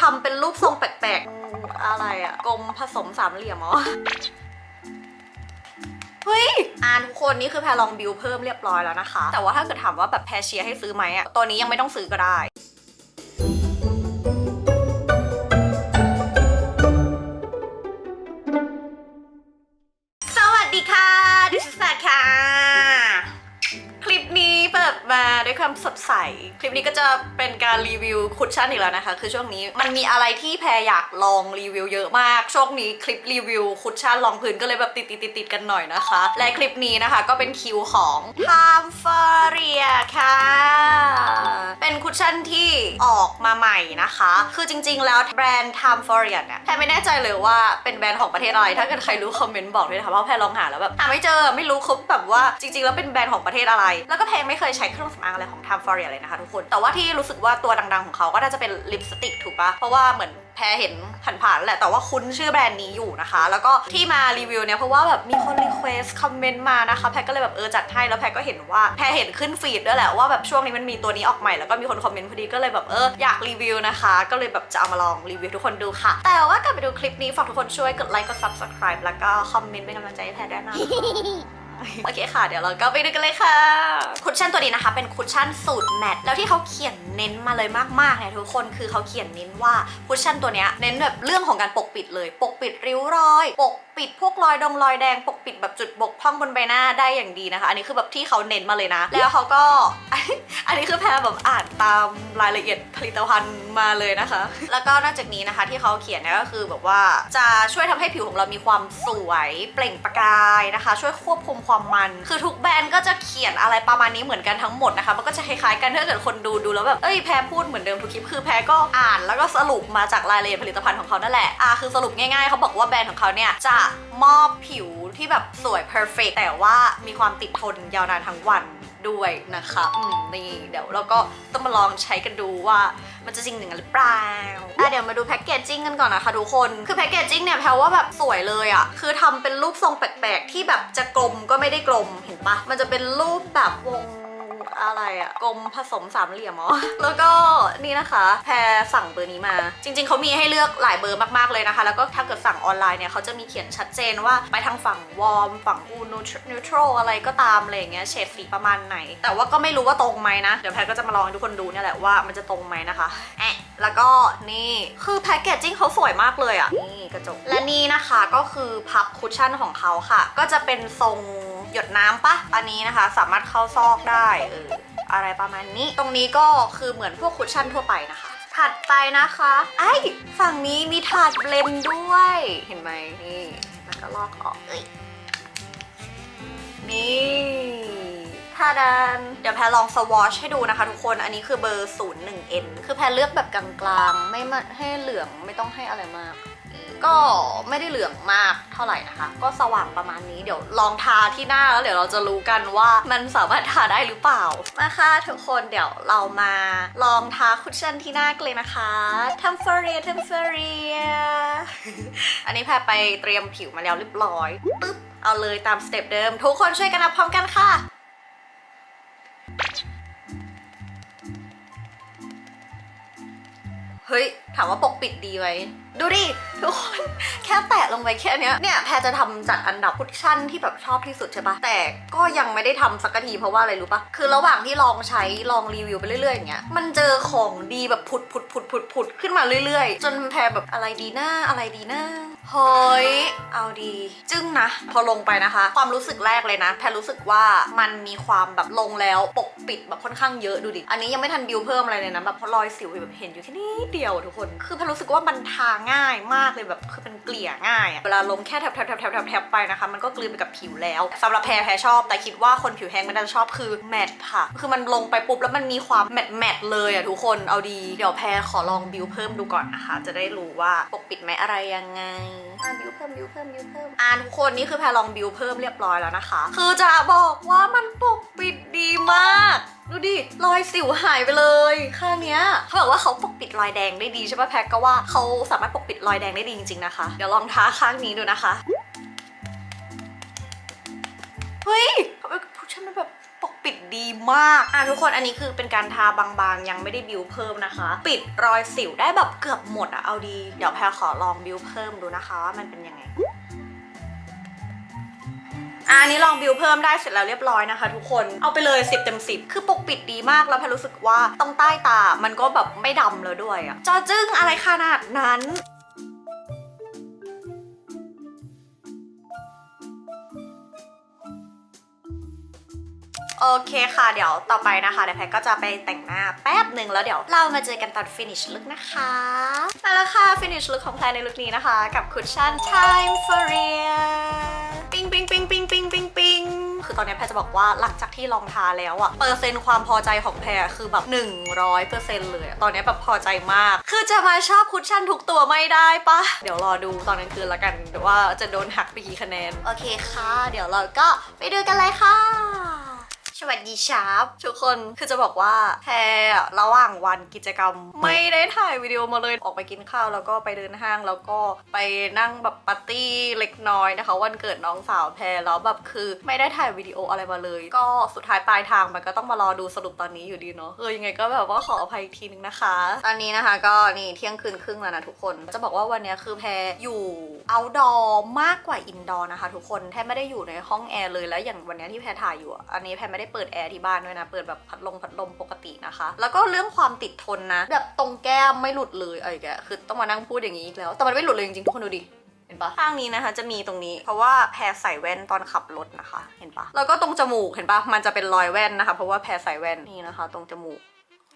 ทำเป็นรูปทรงแปลกๆ อะไรอะกลมผสมสามเหลี่ยมเหรอเฮ้ยอ่านทุกคนนี่คือแพรลองบิวเพิ่มเรียบร้อยแล้วนะคะ แต่ว่าถ้าเกิดถามว่าแบบแพรเชียร์ให้ซื้อไหมอะตัวนี้ยังไม่ต้องซื้อก็ได้ ใส คลิปนี้ก็จะเป็นการรีวิวคุชชั่นอีกแล้วนะคะ คือช่วงนี้มันมีอะไรที่แพรอยากลองรีวิวเยอะมาก ช่วงนี้คลิปรีวิวคุชชั่นรองพื้นก็เลยแบบติดติดติดติดกันหน่อยนะคะ และคลิปนี้นะคะก็เป็นคิวของ Time for r i a ค่ะ เป็นคุชชั่นที่ออกมาใหม่นะคะ คือจริง ๆ แล้วแบรนด์ Time for r i a เนี่ยแพรไม่แน่ใจเลยว่าเป็นแบรนด์ของประเทศอะไร ถ้าเกิดใครรู้คอมเมนต์บอกด้วยนะคะเพราะแพรลองหาแล้วแบบหาไม่เจอไม่รู้เขาแบบว่าจริง ๆ แล้วเป็นแบรนด์ของประเทศอะไร แล้วก็แพรไม่เคยใช้เครื่องสำอางอะไรของ Time f i a เลยนะคะทุกคน แต่ว่าที่รู้สึกว่าตัวดังๆของเขาก็น่าจะเป็นลิปสติกถูกปะเพราะว่าเหมือนแพรเห็นผ่านๆแหละแต่ว่าคุ้นชื่อแบรนด์นี้อยู่นะคะ แล้วก็ที่มารีวิวเนี่ยเพราะว่าแบบมีคนรีเควสคอมเมนต์มานะคะ แพรก็เลยแบบเออจัดให้แล้วแพรก็เห็นว่าแพรเห็นขึ้นฟีดด้วยแหละว่าแบบช่วงนี้มันมีตัวนี้ออกใหม่แล้วก็มีคนคอมเมนต์พอดีก็เลยแบบเอออยากรีวิวนะคะ ก็เลยแบบจะเอามาลองรีวิวทุกคนดูค่ะ แต่ว่าก่อนไปดูคลิปนี้ฝากทุกคนช่วยกดไลค์กด subscribe แล้วก็คอมเมนต์เป็นกำลังใจให้แพรด้วยนะคะโอเคค่ะ เดี๋ยวเราก็ไปดูกันเลยค่ะคุ ชชั่นตัวนี้นะคะ เป็นคุชชั่นสูตรแมตต์แล้วที่เขาเขียนเน้นมาเลยมากๆเนี่ยทุกคนคือเขาเขียนเน้นว่าคุชชั่นตัวเนี้ยเน้นแบบเรื่องของการปกปิดเลย ปกปิดริ้วรอย ปกปิดพวกรอยดงรอยแดง ปกปิดแบบจุดบกพร่องบนใบหน้าได้อย่างดีนะคะ อันนี้คือแบบที่เขาเน้นมาเลยนะ แล้วเขาก็ อันนี้คือแพรแบบอ่านตามรายละเอียดผลิตภัณฑ์มาเลยนะคะ แล้วก็นอกจากนี้นะคะที่เขาเขียนเนี่ยก็คือแบบว่าจะช่วยทำให้ผิวของเรามีความสวยเปล่งประกายนะคะ ช่วยควบคุมความมัน คือทุกแบรนด์ก็จะเขียนอะไรประมาณนี้เหมือนกันทั้งหมดนะคะ มันก็จะคล้ายๆกันถ้าเกิดคนดูดูแล้วแบบเอ้ยแพรพูดเหมือนเดิมทุกคลิปคือแพรก็อ่านแล้วก็สรุปมาจากรายละเอียดผลิตภัณฑ์ของเขานั่นแหละอะคือสรุปง่ายๆเขาบอกว่าแบรนด์ของเขาเนี่ยจะมอบผิวที่แบบสวย perfect แต่ว่ามีความติดทนยาวนานทั้งวัน ด้วยนะคะอืมนี่เดี๋ยวเราก็ต้องมาลองใช้กันดูว่ามันจะจริงหนึ่งหรือเปล่าอะเดี๋ยวมาดูแพ็กเกจจิ้งกันก่อนนะคะทุกคน คือแพ็กเกจจิ้งเนี่ยแพลว่าแบบสวยเลยอะ่ะ คือทำเป็นรูปทรงแปลกๆ ที่แบบจะกลมก็ไม่ได้กลมเห็นปะมันจะเป็นรูปแบบวง อะไรอะกลมผสมสามเหลี่ยมอ๋อแล้วก็นี่นะคะแพรสั่งเบอร์นี้มา จริง ๆเขามีให้เลือกหลายเบอร์มากๆเลยนะคะ แล้วก็ถ้าเกิดสั่งออนไลน์เนี่ยเขาจะมีเขียนชัดเจนว่าไปทางฝั่งวอร์มฝั่งอูนิวทรัลอะไรก็ตามอะไรอย่างเงี้ยเฉดสีประมาณไหน แต่ว่าก็ไม่รู้ว่าตรงไหมนะ เดี๋ยวแพรก็จะมาลองให้ทุกคนดูเนี่ยแหละว่ามันจะตรงไหมนะคะแอะแล้วก็นี่คือแพคเกจจิ้งเขาสวยมากเลยอะ นี่กระจก และนี่นะคะก็คือพับคุชชั่นของเขาค่ะ ก็จะเป็นทรง หยดน้ำปะอันนี้นะคะ สามารถเข้าซอกได้เอออะไรประมาณนี้ ตรงนี้ก็คือเหมือนพวกคุชชั่นทั่วไปนะคะถัดไปนะคะไอ้ฝั่งนี้มีถาดเบลนด์ด้วย เห็นไหมนี่ มันก็ลอกออกเอ้ยนี่ทาดานเดี๋ยวแพรลองสวอชให้ดูนะคะทุกคน อันนี้คือเบอร์ 01N คือแพรเลือกแบบกลางๆ ไม่ให้เหลืองไม่ต้องให้อะไรมาก ก็ไม่ได้เหลืองมากเท่าไหร่นะคะ ก็สว่างประมาณนี้เดี๋ยวลองทาที่หน้าแล้วเดี๋ยวเราจะรู้กันว่ามันสามารถทาได้หรือเปล่ามาค่ะทุกคนเดี๋ยวเรามาลองทาคุชชั่นที่หน้ากันเลยนะคะทำเฟรียทำเฟรียอันนี้แพรไปเตรียมผิวมาแล้วเรียบร้อยปึ๊บเอาเลยตามสเต็ปเดิม ทุกคนช่วยกันนับพร้อมกันค่ะเฮ้ย ถามว่าปกปิดดีไหมดูดิ ทุกคนแค่แตะลงไปแค่เนี้ยเนี่ยแพรจะทำจัดอันดับคุชชั่นที่แบบชอบที่สุดใช่ปะแต่ก็ยังไม่ได้ทำสักทีเพราะว่าอะไรรู้ปะคือระหว่างที่ลองใช้ลองรีวิวไปเรื่อยๆอย่างเงี้ยมันเจอของดีแบบผุดผุดผุดผุดผุดขึ้นมาเรื่อยๆ จนแพรแบบอะไรดีนะอะไรดีนะเฮ้ยเอาดี จึ้งนะ พอลงไปนะคะ ความรู้สึกแรกเลยนะ แพรรู้สึกว่ามันมีความแบบลงแล้วปกปิดแบบค่อนข้างเยอะดูดิอันนี้ยังไม่ทันบิวเพิ่มอะไรเลยนะแบบพราะรอยสิวแบบเห็นอยู่แค่นี้เดียวทุกคนคือพรรู้สึกว่ามันทาง่ายมากเลยแบบคือเป็นเกลี่ยง่ายอะเวลาลงแค่แทบแทบแทบแทบแทบไปนะคะมันก็กลืนไปกับผิวแล้วสำหรับแพรแพรชอบ แต่คิดว่าคนผิวแห้งไม่น่าจะชอบคือแมทค่ะ คือมันลงไปปุ๊บแล้วมันมีความแมทแมทเลยอะทุกคนเอาดีเดี๋ยวแพรขอลองบิวเพิ่มดูก่อนนะคะ จะได้รู้ว่าปกปิดไหมอะไรยังไงอะบิวเพิ่มบิวเพิ่มบิวเพิ่มอ่าทุกคนนี่คือแพรลองบิวเพิ่มเรียบร้อยแล้วนะคะ คือจะบอกว่ามันปกปิดดีมาก ดูดิ รอยสิวหายไปเลย ข้างเนี้ยเขาบอกว่าเขาปกปิดรอยแดงได้ดีใช่ปะแพ็กก็ว่าเขาสามารถปกปิดรอยแดงได้ดีจริงๆนะคะ เดี๋ยวลองทาข้างนี้ดูนะคะ เฮ้ยทำไมผู้ชายมันแบบปกปิดปิดดีมาก อะทุกคนอันนี้คือเป็นการทาบางๆ ยังไม่ได้บิวเพิ่มนะคะ ปิดรอยสิวได้แบบเกือบหมดอะเอาดี เดี๋ยวแพรขอลองบิวเพิ่มดูนะคะว่ามันเป็นยังไง อันนี้ลองบิวเพิ่มได้เสร็จแล้วเรียบร้อยนะคะ ทุกคนเอาไปเลย 10 เต็ม 10 คือปกปิดดีมากแล้วแพรรู้สึกว่าตรงใต้ตามันก็แบบไม่ดำแล้วด้วยอะจอจึ้งอะไรขนาดนั้นโอเคค่ะ เดี๋ยวต่อไปนะคะเดี๋ยวแพทก็จะไปแต่งหน้าแป๊บหนึ่งแล้วเดี๋ยวเรามาเจอกันตอน finish look นะคะมาแล้วค่ะ finish look ของแพรในลุคนี้นะคะ กับคุชชั่น time for real ตอนนี้แพรจะบอกว่าหลังจากที่ลองทาแล้วอะเปอร์เซ็นต์ความพอใจของแพรคือแบบ 100%เลยอะตอนนี้แบบพอใจมาก คือจะมาชอบคุชชั่นทุกตัวไม่ได้ปะเดี๋ยวรอดูตอนกลางคืนละกันว่าจะโดนหักไปกี่คะแนน โอเคค่ะ เดี๋ยวเราก็ไปดูกันเลยค่ะ สวัสดีชาร์ปทุกคนคือจะบอกว่าแพรอะระหว่างวันกิจกรรม ไม่ได้ถ่ายวิดีโอมาเลยออกไปกินข้าว แล้วก็ไปเดินห้างแล้วก็ไปนั่งแบบปาร์ตี้เล็กน้อยนะคะ วันเกิดน้องสาวแพรแล้วแบบคือไม่ได้ถ่ายวิดีโออะไรมาเลย ก็สุดท้ายปลายทางมันก็ต้องมารอดูสรุปตอนนี้อยู่ดีเนาะเออยังไงก็แบบว่าขออภัยอีกทีนึงนะคะ ตอนนี้นะคะก็นี่เที่ยงคืนครึ่งแล้วนะทุกคน จะบอกว่าวันนี้คือแพรอยู่ outdoor มากกว่า indoor นะคะ ทุกคนแทบไม่ได้อยู่ในห้องแอร์เลยแล้วอย่างวันนี้ที่แพรถ่ายอยู่อันนี้แพรไม่ได้เปิดแอร์ที่บ้านด้วยนะ เปิดแบบพัดลมพัดลมปกตินะคะ แล้วก็เรื่องความติดทนนะ แบบตรงแก้มไม่หลุดเลยไอ้แกคือต้องมานั่งพูดอย่างนี้อีกแล้ว แต่มันไม่หลุดเลยจริงๆทุกคนดูดิเห็นปะข้างนี้นะคะจะมีตรงนี้เพราะว่าแพรใส่แว่นตอนขับรถนะคะ เห็นปะแล้วก็ตรงจมูกเห็นปะมันจะเป็นรอยแว่นนะคะ เพราะว่าแพรใส่แว่นนี่นะคะ ตรงจมูก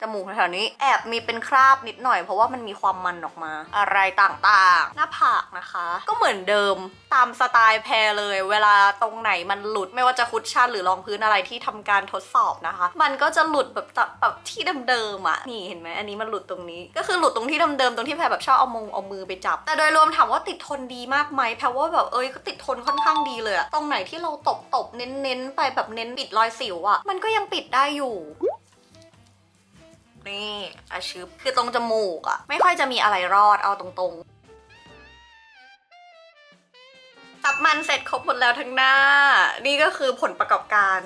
จมูกแถวๆนี้แอบมีเป็นคราบนิดหน่อย เพราะว่ามันมีความมันออกมา อะไรต่างๆ หน้าผากนะคะ ก็เหมือนเดิมตามสไตล์แพรเลย เวลาตรงไหนมันหลุดไม่ว่าจะคุชชั่นหรือรองพื้นอะไรที่ทำการทดสอบนะคะ มันก็จะหลุดแบบแบบที่เดิมๆอะนี่เห็นไหมอันนี้มันหลุดตรงนี้ ก็คือหลุดตรงที่เดิมๆตรงที่แพรแบบชอบเอามงเอามือไปจับ แต่โดยรวมถามว่าติดทนดีมากไหมแพรว่าแบบเอ้ยก็ติดทนค่อนข้างดีเลยอะตรงไหนที่เราตบตบเน้นๆไปแบบเน้นปิดรอยสิวอะมันก็ยังปิดได้อยู่ นี่อาชึบคือตรงจมูกอะไม่ค่อยจะมีอะไรรอดเอาตรงๆตับมันเสร็จครบหมดแล้วทั้งหน้า นี่ก็คือผลประกอบการ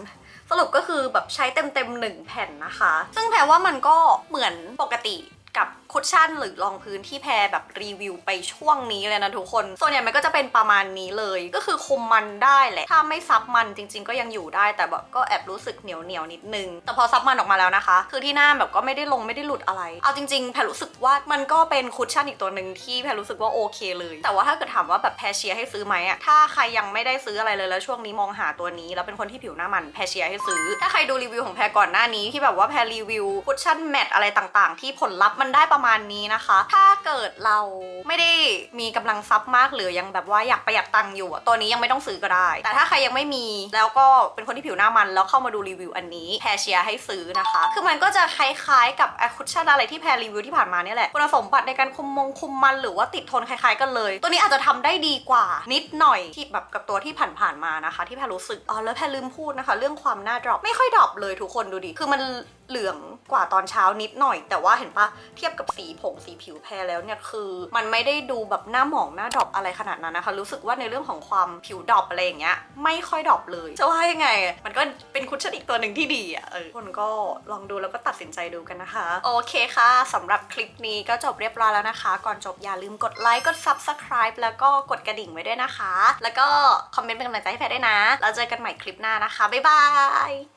สรุปก็คือแบบใช้เต็มๆหนึ่งแผ่นนะคะ ซึ่งแปลว่ามันก็เหมือนปกติกับ คุชชั่นหรือรองพื้นที่แพรแบบรีวิวไปช่วงนี้เลยนะทุกคน ส่วนใหญ่มันก็จะเป็นประมาณนี้เลย ก็คือคุมมันได้แหละ ถ้าไม่ซับมันจริง ๆ ก็ยังอยู่ได้ แต่แบบก็แอบรู้สึกเหนียวเหนียวนิดนึง แต่พอซับมันออกมาแล้วนะคะ คือที่หน้าแบบก็ไม่ได้ลงไม่ได้หลุดอะไร เอาจริง ๆ แพรรู้สึกว่ามันก็เป็นคุชชั่นอีกตัวหนึ่งที่แพรรู้สึกว่าโอเคเลย แต่ว่าถ้าเกิดถามว่าแบบแพรเชียร์ให้ซื้อไหมอะถ้าใครยังไม่ได้ซื้ออะไรเลยแล้วช่วงนี้มองหาตัวนี้ แล้วเป็นคนที่ผิวหน้ามันแพรเชียร์ให้ซื้อ ถ้าใครดูรีวิวของแพรก่อนหน้านี้ที่แบบว่าแพรรีวิวคุชชั่นแมทอะไรต่าง ๆ ที่ผลลัพธ์มันได้ประมาณนี้นะคะ ถ้าเกิดเราไม่ได้มีกำลังทรัพย์มากหรือยังแบบว่าอยากประหยัดตังค์อยู่ตัวนี้ยังไม่ต้องซื้อก็ได้ แต่ถ้าใครยังไม่มีแล้วก็เป็นคนที่ผิวหน้ามันแล้วเข้ามาดูรีวิวอันนี้แพรเชียร์ให้ซื้อนะคะ คือมันก็จะคล้ายๆกับแอคคุชชั่นอะไรที่แพรรีวิวที่ผ่านมาเนี่ยแหละคุณสมบัติในการคุมมงคุมมันหรือว่าติดทนคล้ายๆกันเลย ตัวนี้อาจจะทำได้ดีกว่า นิดหน่อยที่แบบกับตัวที่ผ่านๆมานะคะ ที่แพรรู้สึกอ๋อแล้วแพรลืมพูดนะคะ เรื่องความหน้าดรอปไม่ค่อยดรอปเลยทุกคนดูดิคือมันเหลือง กว่าตอนเช้านิดหน่อย แต่ว่าเห็นปะเทียบกับสีผงสีผิวแพรแล้วเนี่ยคือ มันไม่ได้ดูแบบหน้าหมองหน้าดรอปอะไรขนาดนั้นนะคะ รู้สึกว่าในเรื่องของความผิวดรอปอะไรอย่างเงี้ยไม่ค่อยดรอปเลยจะว่ายังไง มันก็เป็นคุชชั่นอีกตัวหนึ่งที่ดีอะเออคนก็ลองดูแล้วก็ตัดสินใจดูกันนะคะ โอเคค่ะสำหรับคลิปนี้ก็จบเรียบร้อยแล้วนะคะ ก่อนจบอย่าลืมกดไลค์กด subscribe แล้วก็กดกระดิ่งไว้ด้วยนะคะ แล้วก็คอมเมนต์เป็นกำลังใจให้แพรด้นะแล้วเจอกันใหม่คลิปหน้านะคะบ๊ายบาย